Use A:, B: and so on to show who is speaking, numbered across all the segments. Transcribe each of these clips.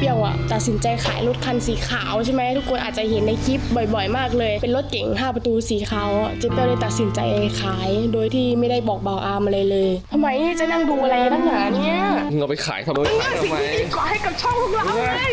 A: เปียวอะตัดสินใจขายรถคันสีขาวใช่ไหมทุกคนอาจจะเห็นในคลิปบ่อย ๆ มากเลย เป็นรถเก๋ง5 ประตูสีขาวอะเจ๊เปียวเลยตัดสินใจขาย โดยที่ไม่ได้บอกเบาอามอะไรเลยทำไมจะนั่งดูอะไรนักหนาเนี่ย
B: มึงเอาไปขายทำไมขาย
A: สิ่
B: ทำ
A: ง
B: ไม
A: ที่ดีกว่าให้กับช่องของเราเลย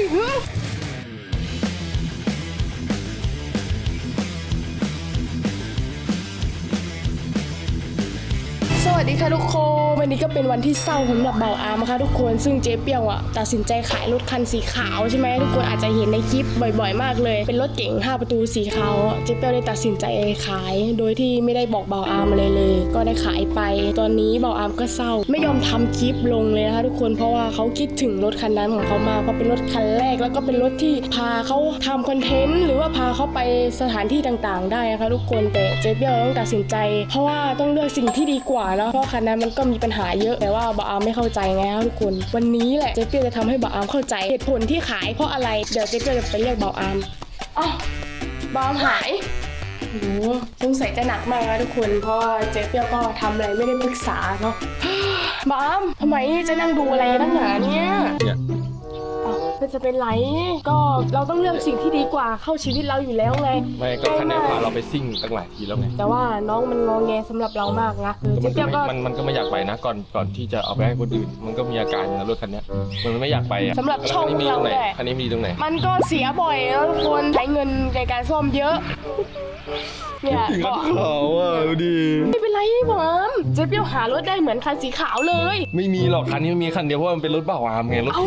A: วัสดีค่ะทุกคน วันนี้ก็เป็นวันที่เศร้าสำหรับเบาอามนะคะทุกคน ซึ่งเจ๊เปียวอะตัดสินใจขายรถคันสีขาวใช่ไหมทุกคนอาจจะเห็นในคลิปบ่อย ๆ มากเลย เป็นรถเก๋ง5 ประตูสีขาวอะเจ๊เปียวได้ตัดสินใจขาย โดยที่ไม่ได้บอกเบาอามอะไรเลย ก็ได้ขายไป ตอนนี้เบาอามก็เศร้า ไม่ยอมทำคลิปลงเลยนะคะทุกคนเพราะว่าเขาคิดถึงรถคันนั้นของเขามากเพราะเป็นรถคันแรกแล้วก็เป็นรถที่พาเขาทำคอนเทนต์หรือว่าพาเขาไปสถานที่ต่างๆ ได้นะคะทุกคนแต่เจ๊เปียวต้องตัดสินใจ เพราะว่าต้องเลือกสิ่งที่ดีกว่าเนาะเพราะคันนั้นมันก็มีปัญหาเยอะแต่ว่าบาอามไม่เข้าใจไงคะทุกคน วันนี้แหละเจ๊เปียวจะทำให้บาอามเข้าใจเหตุผลที่ขายเพราะอะไรเดี๋ยวเจ๊เปียวจะไปเรียกบาอามอ้าวบาอามหายโอ้สงสัยจะหนักมากนะทุกคนเพราะว่าเจ๊เปียวก็ทำอะไรไม่ได้ปรึกษาเนาะบาอามทำไมจะนั่งดูอะไรนักหนาเนี่ย
B: เนี่ย
A: อ้าวมันจะเป็นไรก็เราต้องเลือกสิ่งที่ดีกว่าเข้าชีวิตเราอยู่แล้วไง
B: ไม่ก็คันนี้พาเราไปซิ่งตั้งหลายทีแล้วไง
A: แต่ว่าน้องมันงอแงสำหรับเรามากนะเออ
B: แต่
A: เจ๊
B: มัน
A: เปี
B: ก็
A: ยว
B: ไม่
A: ก็
B: มันมันก็ไม่อยากไปนะก่อนก่อนที่จะเอาไปให้คนอื่น มันก็มีอาการนะรถคันเนี้ยมันไม่อยากไปอะ
A: สำหรับช่อง
B: คันนี้มีตรงไหน
A: เราแหละ
B: คันนี้มีตรงไหน
A: มันก็เสียบ่อยแล้วทุกคนใช้เงินในการซ่อมเยอะเนี่ย
B: ถึง
A: ก็
B: กับเขาอะดูดิ
A: ไม่เป็นไรบอม เจ๊เปียวหารถได้เหมือนคันสีขาวเลย
B: ไม่มีหรอกคันนี้มันมีคันเดียวเพราะว่ามันเป็นรถเบาอามไงรถ
A: เอ้า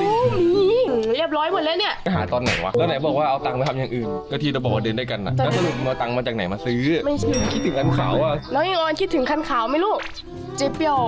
A: มีเรียบร้อยหมดแล้วเนี่ย
B: ก็หาตอนไหนวะแล้วไหนบอกว่าเอาตังค์ไปทำอย่างอื่น ก็ที่เราบอกว่าเดินได้กันนะ
A: แต่
B: แล้วสรุปมาเอาตังค์มาจากไหนมาซื้อ
A: ไม่ใช่
B: คิดถึงอันขาวอะ
A: น้องยังออนคิดถึงคันขาวไหมลูก เจ๊เปียว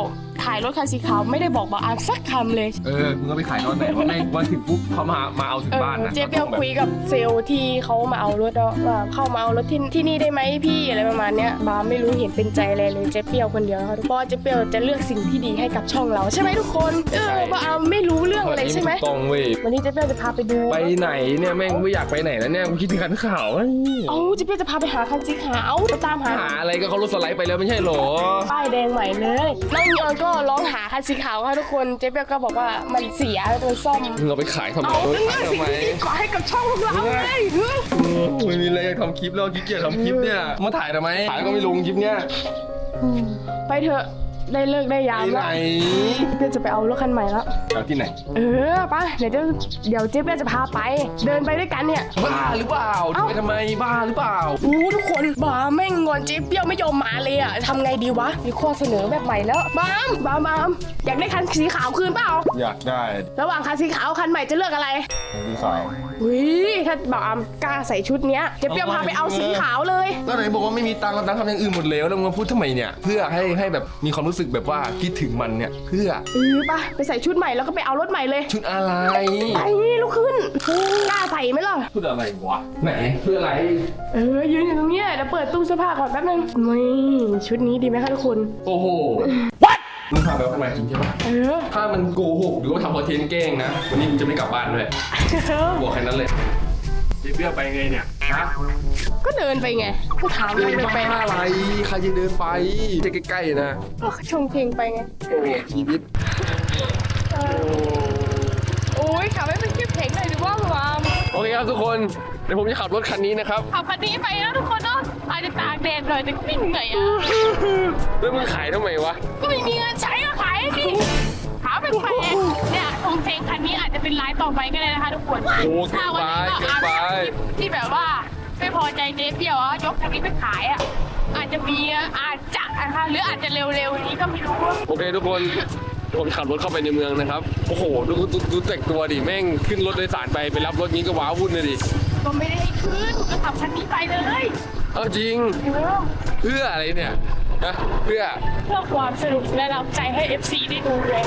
A: ถ่ายรถคันสีขาวไม่ได้บอกบออามสักคำเลย
B: เออมึงก็ไปขายตอนไหนวะแม่งวันถึงปุ๊บเขามามาเอาถึง
A: เออ
B: บ้านนะ
A: เจ๊เปียวคุยกับเซลล์ที่เขามาเอารถแล้วว่าเข้ามาเอารถที่ที่นี่ได้ไหมพี่อะไรประมาณเนี้ยบาไม่รู้เห็นเป็นใจอะไรเลยเจ๊เปียวคนเดียวนะคะเพราะว่าเจ๊เปียวจะเลือกสิ่งที่ดีให้กับช่องเราใช่ไหมทุกคนเออบาไม่รู้เรื่องอะไรใช่ไหม
B: ตรงเว้ย
A: วันนี้เจ๊เปียวจะพาไปดู
B: ไปไหนเนี่ยแม่งไม่อยากไปไหนแล้วเนี่ยกูคิดถึงคันขาวอะ
A: เอ้าเจ๊เปียวจะพาไปหาคันสีขาวไปตามหา
B: หาอะไรก็เขารถสไลด์ไปแล้วไม่ใช่เหรอ
A: ป้ายแดงใหม่เลยน้องยอนก็ร้องหาคันสีขาวค่ะทุกคนเจ๊เปียวก็บอกว่ามันเสียมันซ่อม
B: มึงเอาไปขายทำไม
A: เอา
B: ขาย
A: เรื่อง
B: ทำ
A: สิ่ง
B: ไม
A: ที่ดีกว่าให้กับช่องของเราเลย
B: ไม่มีอะไรอยากทำคลิปแล้วขี้เกียจทำคลิปเนี่ยมาถ่ายทำไมถ่ายก็ไม่ลงคลิปเนี่ย
A: ไปเถอะได้เลิกได้ยา
B: ไป
A: ม
B: ไหน
A: แล้วเจ๊จะไปเอารถคันใหม่แล้ว
B: เอาที่ไหน
A: เออไป่ะเดี๋ยวเจ๊เดี๋ยวเจ๊เปียจะพาไป เดินไปด้วยกันเนี่ย
B: บ้าหรือเปล่า
A: เอ้า
B: ไปทำไมบ้าหรือเปล่า
A: อู้ทุกคนบ้าแม่ง งอนเจ๊บเปี้ยวไม่ยอมมาเลยอะทำไงดีวะ มีข้อเสนอแบบใหม่แล้วบามบามบามอยากได้คันสีขาวคืนเปล่า
B: อยากได้
A: ระหว่างคันสีขาวคันใหม่จะเลือกอะไร
B: สีขาว
A: วิถ้าบามกล้าใส่ชุดเนี้ยเจ๊เปี้ยวพาไปเอาสีขาวเลย
B: แล้วไหนบอกว่าไม่มีตังค์ตังค์ทำอย่างอื่นหมดแล้วแล้วมึงมาพูดทำไมเนี่ย เพื่อให้ให้แบบมีความรู้สึกแบบว่าคิดถึงมันเนี่ย เพื่อ
A: เออป่ะไปใส่ชุดใหม่แล้วก็ไปเอารถใหม่เลย
B: ชุดอะไร
A: ไป ลุกขึ้นกล้าใส่ไหมล่ะ
B: ชุดอะไรวะไหนเพื่ออะไร
A: เออยืนอยู่ตรงเนี้ยเดี๋ยวเปิดตู้เสื้อผ้าก่อนแป๊บนึงนี่ชุดนี้ดีไหมคะทุกคน
B: โอ้โห what มึงพาไปเอาทำไมจริงใช่ปะ
A: เออ
B: ถ้ามันโกหกหรือว่าทำคอนเทนต์แกล้งนะ วันนี้กูจะไม่กลับบ้านด้วยบอกแค่นั้นเลยเจ๊เบี้ยไปไงเนี่ยฮะ
A: ก็เดินไปไงก็ถาม
B: เดิ
A: เลย
B: น
A: เดินไป
B: บ้าอะไรใครจะเดินไปใกล้ๆนะ
A: ก็ชงเพลงไปไง
B: โอ้โหชีวิต
A: เออโอ้ ยขับให้เป็นคลิปเพลงหน่อยดีว่าหวาม
B: โอเคครับทุกคน เดี๋ยวผมจะขับรถคันนี้นะครับ
A: ขับคันนี้ไปนะทุกคนเนาะอาจจะตากแดดหน่อยแต่ก็ไม่เหนื่อยอะ
B: แล้วมึงขายทำไมวะ
A: ก็ไม่มีเงินใช้ก็ขายดิขาวเป็นแพงเนี่ยชงเพลงคันนี้อาจจะเป็นไลฟ์ต่อไปก็ได้นะคะทุกคน
B: โอ้เกิ
A: ถ้านวั
B: ไป
A: นนี้ก็
B: เกิน
A: อาจ
B: ไป
A: จะที่แบบว่าไม่พอใจเจ๊เปียวอะยกคันนี้ไปขายอะอาจจะมีอะอาจจะนะคะหรืออาจจะเร็วๆนี้ก็ไม่รู้
B: โอเคทุกคน ผมจะขับรถเข้าไปในเมืองนะครับ โอ้โห ดูดูดูแต่งตัวดิ แม่งขึ้นรถโดยสารไปไปรับรถนี้ก็ว้าวุ่นเลยดิ
A: ก็ไม่ได้ให้ขึ้นก็ขับคันนี้ไปเลย
B: เอาจริง
A: เออ
B: เพื่ออะไรเนี่ยนะเพื่อ
A: เพื่อความสนุกและรับใจให้ FC ได้ดูเลย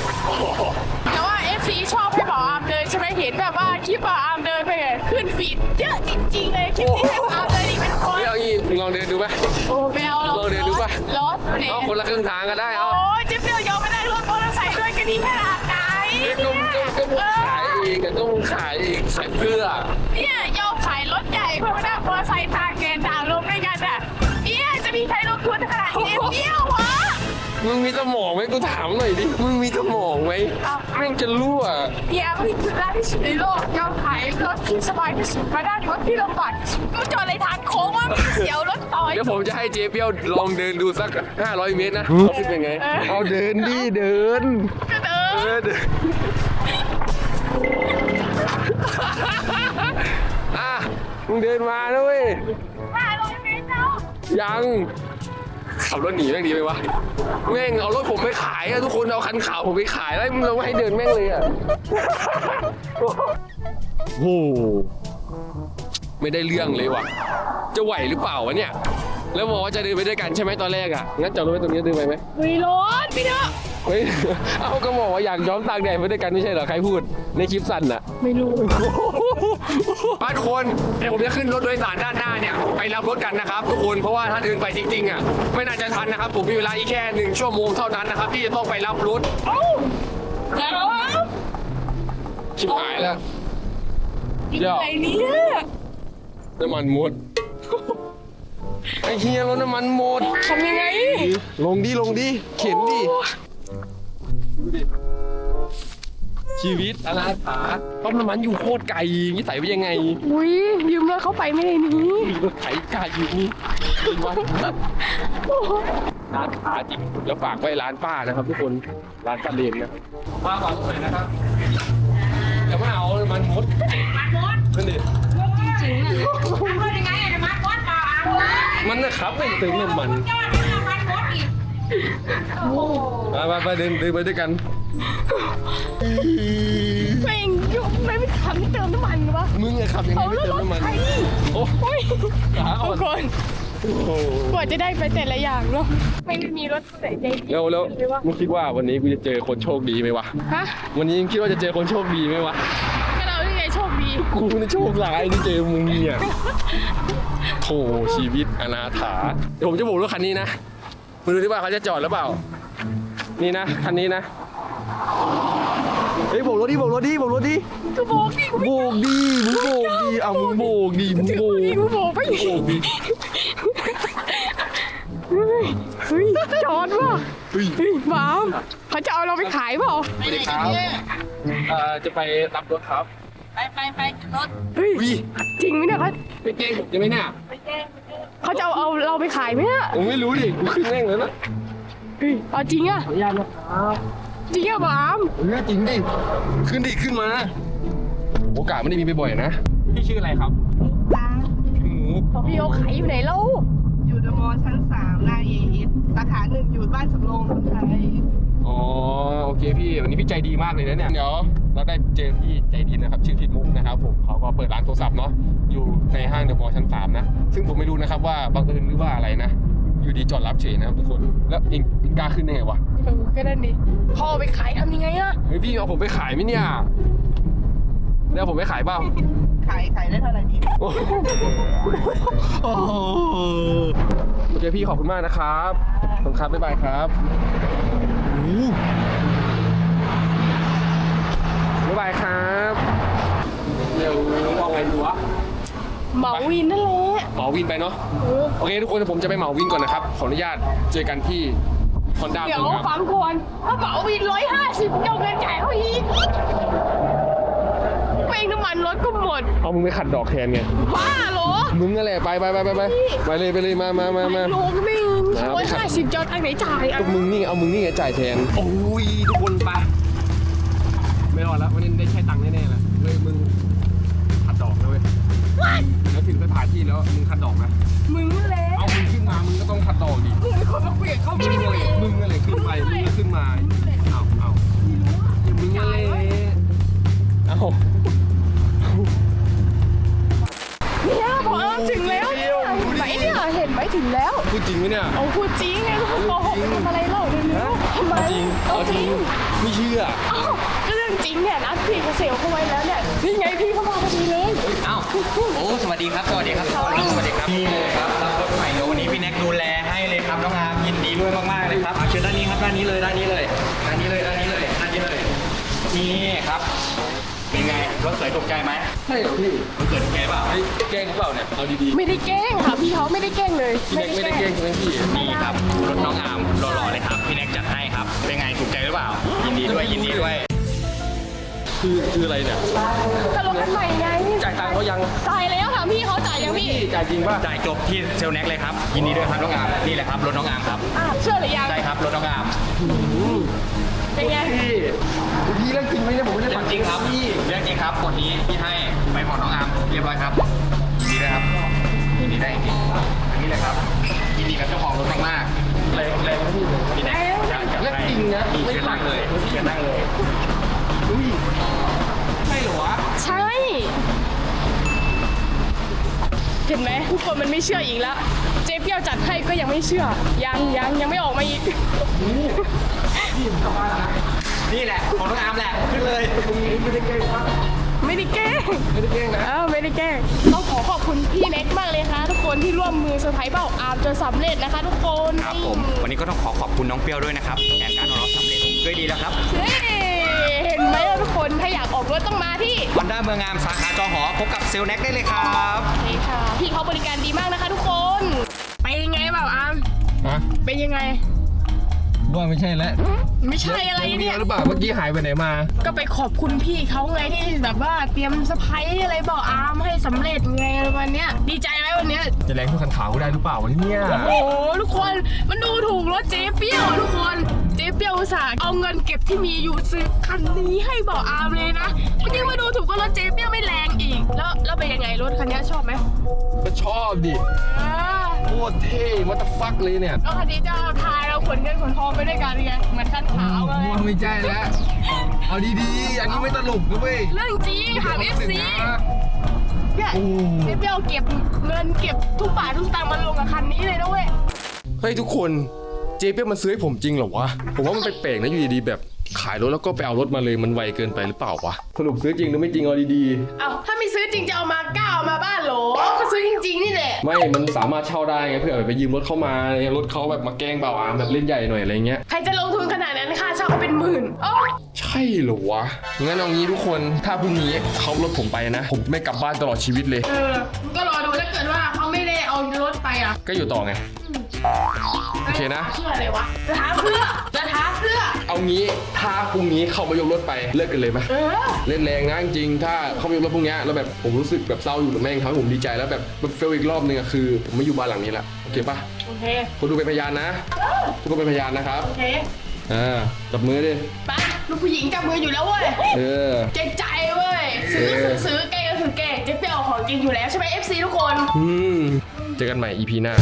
A: แต่ว่า FC ชอบให้บออาร์มเดินใช่ไหมเห็นแบบว่าคลิปบออาร์มเดินไปอะขึ้นฟีดเยอะจริงๆเลยคลิปที่ให้บออาร์มเดินอีกเป็นคน
B: ไม่เอางี้มึงลองเดินดูไหม
A: โอ้ไม่เอาหรอก
B: ลองเดินดูป่ะ
A: รถเนี่ย
B: เอาคนละครึ่งทางก็ได้เอาายอีกก็มึงขายอีกขายเพื่อ
A: เนี่ยยอมขายรถใหญ่เพื่อมาได้มอเตอร์ไซค์ทางเกณฑ์ทางลงด้วยกันอะเนี่ยจะมีใครลงทุนขนาดนี้เปี้ยววะ
B: มึงมีสมองไหมกูถามหน่อยดิมึงมีสมองไหมแม่งจะรั่ว
C: เฮียก็คือร้านที่สุดในโลกยอมขายรถที่สบายที่สุดมาได้รถที่ลำบากที่สุดก็จอดในทางโค้งว่ามันเสียวรถต่อย
B: เดี๋ยวผมจะให้เจ๊เปียวลองเดินดูสัก 500 เมตรนะเขาคิดเป็นไงเอาเดินดิเดิน
C: ก็เดิ
B: เอน มึงเดินมานะเว้ย
C: ห้าร้อยเมตรแล้ว
B: ยังขับรถหนีแม่งดีไหมวะแม่งเอารถผมไปขายอะทุกคนเอาคันขาวผมไปขายแล้วมึงเราให้เดินแม่งเลยอะโอ้โหไม่ได้เรื่องเลยว่ะ จะไหวหรือเปล่าวะเนี่ย แล้วบอกว่าจะเดินไปด้วยกันใช่ไหมตอนแรกอะงั้นจอดรถไว้ตรงนี้เดินไปไหม
C: เฮ้ยรถพี่เนาะ
B: เฮ้ย เอาก็บอกว่าอยากย้อมตากแดดไปด้วยกันไม่ใช่เหรอใครพูดในคลิปสั้นอะ
A: ไม่รู้
B: ป้าทุกคนเดี๋ยวผมจะขึ้นรถโดยสารด้านหน้าเนี่ยไปรับรถกันนะครับทุกคนเพราะว่าถ้าเดินไปจริงๆอะไม่น่าจะทันนะครับ ผมมีเวลาอีกแค่หนึ่งชั่วโมงเท่านั้นนะครับที่จะต้องไปรับรถ
C: แล้ว
B: ชิบหายแล้วเดี๋ยว
C: ไหนเนี่ย
B: น้ำมันหมดไอ้เฮียรถน้ำมันหมด
C: ทำยังไง
B: ลงดิลงดิเข็นดิดูดิ ชีวิตอนาถาปั๊มน้ำมันอยู่โคตรไกลนิสัยเป็นยังไง
A: อุ้ยยืมรถเขาไปไม่ได้นี้
B: มีรถไถกาอยู่นี่ร้านค้าจริงแล้วฝากไว้ร้านป้านะครับ ทุกคนร้านป้าเลนนะป้าฝากตรงไหนนะครับจะไม่เอามันมด
C: มันมด
B: นั่นดิ
C: จริงอะมันมดยังไงอะมันมดเปล่าอะ
B: มันนะครับไม่ตึงน้ำมัน
C: ยอดมันมดอีกโอ้โห
B: มาไปไปเดินเดินไปด้วยกัน
A: แม่งยุบไม่ไปขับเติมน้ำมันวะ
B: มึงอะขับยังไง
A: เอา
B: ไม่
A: แล้ว
B: เติม
A: รถ
B: น้ำมัน
A: ใคร
B: โอ้
A: ย
B: ขาอ่อ
A: ทุกคน
B: โอ้โห
A: กว่าจะได้ไปแต่ละอย่างเนาะไม่ได้มีรถใส่ใจดี
B: แล้วแล้ว
A: เลยว่า
B: มึงคิดว่าวันนี้กูจะเจอคนโชคดีไหมวะ
A: ฮะ
B: วันนี้มึงคิดว่าจะเจอคนโชคดีไหมวะ
A: ก็เราได้ไงโชคดี
B: กูนี่โชคร้ายที่เจอมึงเนี่ยโถชีวิตอนาถา เดี๋ยวผมจะโบกรถคันนี้นะมาดูที่ว่าเขาจะจอดหรือเปล่า นี่นะคันนี้นะ เฮ้ยโบกรถดิโบกรถดิโบกรถดิ
A: ก็บอกดิกู
B: โบกดิมึงโบกดิเอามึงโบกดิมึงโบก
A: ไม่กูบอกไป
B: โบกดิ
A: เฮ้ยเฮ้ยจอดว่ะ
B: เฮ้ย
A: เฮ้ยบามเขาจะเอาเราไปขายเปล่า
B: สวัสดีครับเอ่อจะไปรับรถครับ
C: ไปไปไปรถ
A: เฮ้ย
B: วิ
A: จริงไหมเนี่ยเขา
B: ไปเก่งผมจะไหม่เนี่ย
C: ไปแจ้ง
A: เขาจะเอาเอาเราไปขายไหมเนี่ย
B: ผมไม่รู้ดิกูขึ้นแม่งเลยนะ
A: เฮ้ยเอาจริงอะ
B: ขออนุญาตนะครับ
A: จริงอะบาม
B: เรื่องจริงดิ ขึ้นดิ ขึ้นมา โอกาสไม่ได้มีบ่อยๆนะ พี่ชื่ออะไรครับ
D: ร้าน
B: พี่หมู
A: พี่เขาขายอยู่ไหนเล่า
D: อยู่เดอะมอลล์ชั้นสามหน้าเอเอสสาขาหนึ่งอยู่บ้านสำโรงคนไทย
B: อ๋อ โอเคพี่ วันนี้พี่ใจดีมากเลยนะเนี่ย เดี๋ยวเราได้เจอพี่ใจดีนะครับ ชื่อพี่มุกนะครับผมเขาก็เปิดร้านโทรศัพท์เนาะ อยู่ในห้างเดอะมอลล์ชั้นสามนะ ซึ่งผมไม่รู้นะครับว่าบังเอิญหรือว่าอะไรนะ อยู่ดีจอดรับเฉยนะครับทุกคน แล้วเองเองกล้าขึ้นได้ไงวะ
A: เออก็นั่นดิพ่อเอาไปขายทำยังไงอะ
B: เฮ้ยพี่เอาผมไปขายไหมเนี่ยแล้วผมไปขายเปล่า
D: ขายขายได้เท่าไหร่ดี
B: โอ้โหโอเคพี่ขอบคุณมากนะครับขอบคุณครับบ๊ายบายครับโอ้โหบ๊ายบายครับ เดี๋ยวเอาไงดีวะ
A: เหมาวินนั่นแหละ
B: เหมาวินไปเนาะ
A: เออ
B: โอเคทุกคนเดี๋ยวผมจะไปเหมาวินก่อนนะครับ ขออนุญาตเจอกันที่ฮอนด้า
A: เดี๋ยว
B: ครับ
A: ฟังก่อนถ้าเหมาวินร้อยห้าสิบเจ้าเงินจ่ายเขาอีกเองน้ำมันรถก็หมด
B: เอามึงไปขัดดอกแทนไง
A: บ้าเหรอ
B: มึงนั่นแหละไปไปไปไปไปไปเลยไปเลยมามามามา
A: โลก็ไม่ร้อยห้าสิบเจ้าทางไหนจ่ายอะ
B: ก็มึงนี่เอามึงนี่ไงจ่ายแทน โอ้ยทุกคน ถึงแล้ว
A: พู
B: ดจริงไหมเนี่ย
A: เอาพูดจริงไงเขาโกหกทำอะไรเล่าเร็วๆทำไม
B: เอาจริง
A: เอาจริง
B: ไม่เชื่อ
A: เอ้าก็เรื่องจริงเนี่ยนะพี่เขาเซลเข้าไว้แล้วเนี่ยนี่ไงพี่เขามาพอดีเลย
E: อ้าว โอ้ สวัสดีครับ สวัสดีครับทุกคนสวัสดีครับนี่เลยครับ รับรถใหม่เดี๋ยววันนี้พี่แน็กดูแลให้เลยครับ น้องอาร์มยินดีด้วยมากๆเลยครับเอาเชิญด้านนี้ครับ ด้านนี้เลย ด้านนี้เลย ด้านนี้เลย ด้านนี้เลย ด้านนี้เลย นี่ครับ เป็นไงรถสวยถูกใจไหม
B: ใช่เหรอพี่
E: มันเกิดแกเปล่า
B: เฮ้ยแกล้งหรือเปล่าเนี่ยเอาดี
A: ไม่ได้แกล้งค่ะพี่เขาไม่ได้แกล้งเลย
B: ๆพี่แน็กไม่ได้แกล้งใช่ไหมพี่
E: นี่ครับรถน้องอาร์มหล่อๆเลยครับพี่แน็กจัดให้ครับ เป็นไงถูกใจหรือเปล่า ยินดีด้วยยินดีด้วย
B: คือคืออะไรเนี่ย
A: ก็รถคันใหม่ไง
B: จ่ายตังค์เขายัง
A: จ่ายแล้วค่ะพี่เขาจ่ายยังพี่
B: พี่จ่ายจริงป่ะ
E: จ่ายจบที่เซลแน็กเลยครับ ยินดีด้วยครับน้องอาร์มนี่แหละครับรถน้องอาร์มครับ
A: อะเชื่อหรือยัง
E: ใช่ครับรถน้องอาร์ม
A: เป็นไง
B: พี่พี่เรื่องจริงไหมเนี่ยผมไม่ได้
E: เรื่
B: ฝั
E: อนงจริงครับเรื่องจริงครับกดนี้ที่ให้ไปของน้องอาร์มเรียบร้อยครับยินดีด้วยครับยินดีได้จริงๆอันนี้เลยครับยินดีกับเจ้าของรถมากๆ
B: แรงแรงนะพี่
E: พี่แน็กจัดจัด
B: เรื่อง
E: ให้
B: จริงนะ
E: นี่เชิญนั่งเลยเชิญนั่งเลย
B: อุ้ยใช่ เหรอวะ
A: ใช่เห็นไหมทุกคนมันไม่เชื่ออีกแล้ว เจ๊เปี้ยวจัดให้ก็ยังไม่เชื่อ ยังยังยังไม่ออกมาอีก
E: นี่แหละ ของน้องอาร์มแหละ ขึ้นเลย
B: ไม่ได้แกล้งป่ะ
A: ไม่ได้แกล้ง
B: ไม่ได้แกล้งนะ
A: อ้าวไม่ได้แกล้งต้องขอขอบคุณพี่เน็กมากเลยค่ะทุกคนที่ร่วมมือเซอร์ไพรส์เบ้าอาร์มจนสำเร็จนะคะ ทุกคน
E: ครับผม วันนี้ก็ต้องขอขอบคุณน้องเปรี้ยวด้วยนะครับแผนการของเราสำเร็จด้วยดีแล้วครับ
A: เฮ้เอยากออกรถต้องมาที่
E: ฮอนด้าเมืองงามสาขาจอหอพบกับเซลแน็กได้เลยครับ
A: นี่ค่ะพี่เขาบริการดีมากนะคะทุกคนไปยังไงเปล่าอาร์ม
B: ฮะ
A: เป็นยังไง
B: ว่าไม่ใช่แล้ว
A: ไม่ใช่อะไร
B: ดี๋ว
A: เนี่ย
B: หรือเปล่าเมื่อกี้หายไปไหนมา
A: ก็ไปขอบคุณพี่เขาไงที่แบบว่าเตรียมสะพายอะไรบอกอาร์มให้สำเร็จไงวันเนี้ยดีใจไหมวันเนี้ย
B: จะแรงทุกคันขาวได้หรือเปล่าวะเนี่ย
A: โอ้โหทุกคนมันดูถูกรถเจ๊เปรี้ยวอะทุกคน เจ๊เปรี้ยวอุตส่าห์เอาเงินเก็บที่มีอยู่ซื้อคันนี้ให้บอกอาร์มเลยนะมันยังมาดูถูกว่ารถเจ๊เปรี้ยวไม่แรงอีก แล้วแล้วเป็นยังไงรถคันนี้ชอบไหม
B: ก็ชอบดิ
A: อ่า
B: โคตรเท่วัตฟักเลยเนี่ย
A: แล้วคันนี้จะพาเราขนเงินขนทองไปด้วยกันไงเหมือนคันขาวไง
B: ว่าไม่ใช่แล้ว เอาดีๆ อันนี้ไม่ตลกนะเว้ย
A: เรื่องจริงถาม FC เนี่ย
B: โอ้
A: เจ๊เปรี้ยวเก็บเงินเก็บทุกบาททุกสตางค์มาลงกับคันนี้เลยนะเว้ย
B: เฮ้ยทุกคน เจ๊เปียกมันซื้อให้ผมจริงเหรอวะ ผมว่ามันแปลกๆนะอยู่ดีๆแบบขายรถแล้วก็ไปเอารถมาเลยมันไวเกินไปหรือเปล่าวะสรุปซื้อจริงหรือไม่จริงเอาดี
A: เอาถ้าไม่ซื้อจริงจะเอามาก้าวมาบ้านเหรอก็ซื้อจริงๆนี่แหละ
B: ๆ ไม่มันสามารถเช่าได้ไงเพื่อแบบไปยืมรถเข้ามาอะไรเงี้ยรถเขาแบบมาแกล้งเบาอามแบบเล่นใหญ่หน่อยอะไรเงี้ย
A: ใครจะลงทุนขนาดนั้นค่าเช่าก็เป็นหมื่นโอ้
B: ใช่เหรอวะงั้นเอางี้ทุกคนถ้าพรุ่งนี้เขารถผมไปนะ ผมไม่กลับบ้านตลอดชีวิตเลย
A: เออก็รอดูถ้าเกิดว่าเขาไม่ได้เอารถไปอะ
B: ก็อยู่ต่อไง โอเคนะ
A: เพื่ออะไรวะ จะท้าเพื่อ จะท้าเพื่อ
B: เอางี้ถ้าพรุ่งนี้เขามายกรถไปเลิกกันเลยไหม
A: เออ
B: เล่นแรงนะจริงๆถ้าเขามีรถพวกเนี้ยแล้วแบบผมรู้สึกแบบเศร้าอยู่แต่แม่งทำให้ผมดีใจแล้วแบบแบบเฟลอีกรอบนึงอะคือผมไม่อยู่บ้านหลังนี้ละโอเคปะ
A: โอเค
B: คนดูเป็นพยานนะทุกคนเป็นพยานนะครับ
A: โอเค
B: อ่าจับมือดิ
A: ไปลูกผู้หญิงจับมืออยู่แล้วเว้ย
B: เออ
A: เก่งใจเว้ย ซื้อซื้อซื้อแกก็คือแกเจ๊เปียวของจริงอยู่แล้วใช่ไหม FC ทุกคน
B: อืม เจอกันใหม่ EP หน้า